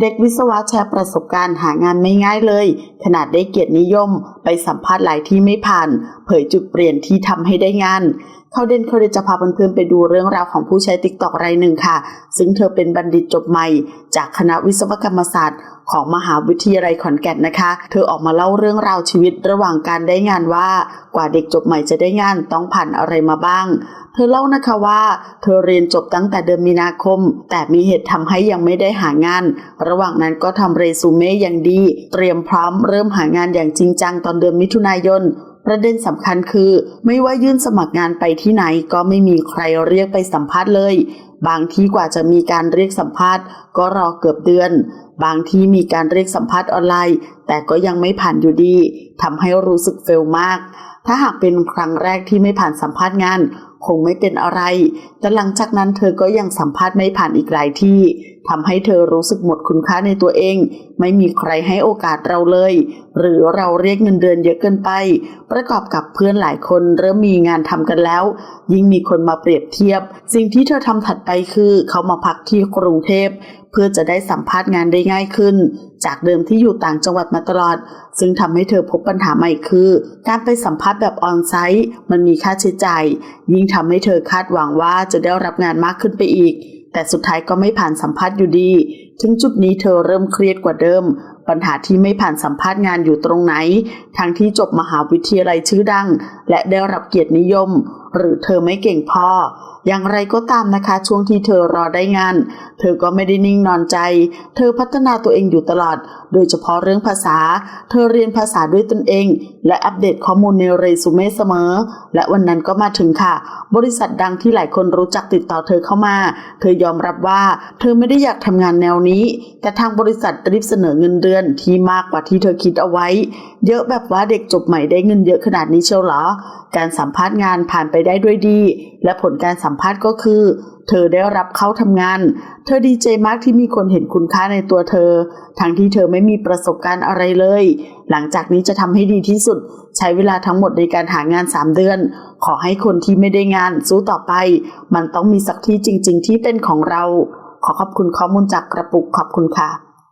เด็กวิศวะแชร์ประสบการณ์หางานไม่ง่ายเลย ขนาดได้เกียรตินิยม ไปสัมภาษณ์หลายที่ไม่ผ่าน เผยจุดเปลี่ยนที่ทำให้ได้งาน ขาเด่นเขาเดนจะพาเพื่อนๆไปดูเรื่องราวของผู้ใช้ติ๊กต็อกรายหนึ่งค่ะ ซึ่งเธอเป็นบัณฑิตจบใหม่ จากคณะวิศวกรรมศาสตร์ ของมหาวิทยาลัยขอนแก่นนะคะ เธอออกมาเล่าเรื่องราวชีวิตระหว่างการได้งานว่ากว่าเด็กจบใหม่จะได้งานต้องผ่านอะไรมาบ้าง เธอเล่านะคะว่า เธอเรียนจบตั้งแต่เดือนมีนาคม แต่มีเหตุทำให้ยังไม่ได้หางาน ระหว่างนั้นก็ทำเรซูเม่อย่างดี เตรียมพร้อมเริ่มหางานอย่างจริงจังตอนเดือนมิถุนายน ประเด็นสำคัญคือ ไม่ว่ายื่นสมัครงานไปที่ไหนก็ไม่มีใครเรียกไปสัมภาษณ์เลย บางที่กว่าจะมีการเรียกสัมภาษณ์ ก็รอเกือบเดือนบางที่มีการเรียกสัมภาษณ์ออนไลน์ แต่ก็ยังไม่ผ่านอยู่ดีทำให้รู้สึกเฟลมาก ถ้าหากเป็นครั้งแรกที่ไม่ผ่านสัมภาษณ์งานคงไม่เป็นอะไร แต่หลังจากนั้นเธอก็ยังสัมภาษณ์ไม่ผ่านอีกหลายที่ทำให้เธอรู้สึกหมดคุณค่าในตัวเอง ไม่มีใครให้โอกาสเราเลย หรือเราเรียกเงินเดือนเยอะเกินไป ประกอบกับเพื่อนหลายคนเริ่มมีงานทำกันแล้ว ยิ่งมีคนมาเปรียบเทียบ สิ่งที่เธอทำถัดไปคือ เขามาพักที่กรุงเทพ เพื่อจะได้สัมภาษณ์งานได้ง่ายขึ้น จากเดิมที่อยู่ต่างจังหวัดมาตลอด ซึ่งทำให้เธอพบปัญหาใหม่คือ การไปสัมภาษณ์แบบออนไซต์มันมีค่าใช้จ่าย ยิ่งทำให้เธอคาดหวังว่าจะได้รับงานมากขึ้นไปอีก แต่สุดท้ายก็ไม่ผ่านสัมภาษณ์อยู่ดีถึงจุดนี้เธอเริ่มเครียดกว่าเดิม ปัญหาที่ไม่ผ่านสัมภาษณ์งานอยู่ตรงไหน ทั้งที่จบมหาวิทยาลัยชื่อดัง และได้รับเกียรตินิยม หรือเธอไม่เก่งพออย่างไรก็ตามนะคะ ช่วงที่เธอรอได้งาน เธอก็ไม่ได้นิ่งนอนใจ เธอพัฒนาตัวเองอยู่ตลอด โดยเฉพาะเรื่องภาษา เธอเรียนภาษาด้วยตนเอง และอัปเดตข้อมูลในเรซูเม่เสมอ และวันนั้นก็มาถึงค่ะ บริษัทดังที่หลายคนรู้จักติดต่อเธอเข้ามา เธอยอมรับว่า เธอไม่ได้อยากทำงานแนวนี้ แต่ทางบริษัทรีบเสนอเงินเดือนที่มากกว่าที่เธอคิดเอาไว้ เยอะแบบว่าเด็กจบใหม่ได้เงินเยอะขนาดนี้เชียวเหรอ การสัมภาษณ์งานผ่านไปได้ด้วยดี และผลการสัมภาษณ์ก็คือ เธอได้รับเข้าทำงาน เธอดีใจมากที่มีคนเห็นคุณค่าในตัวเธอ ทั้งที่เธอไม่มีประสบการณ์อะไรเลย หลังจากนี้จะทำให้ดีที่สุด ใช้เวลาทั้งหมดในการหางาน 3 เดือน ขอให้คนที่ไม่ได้งานสู้ต่อไป มันต้องมีสักที่จริง ๆ ที่เป็นของเรา ขอขอบคุณข้อมูลจากกระปุกขอบคุณค่ะ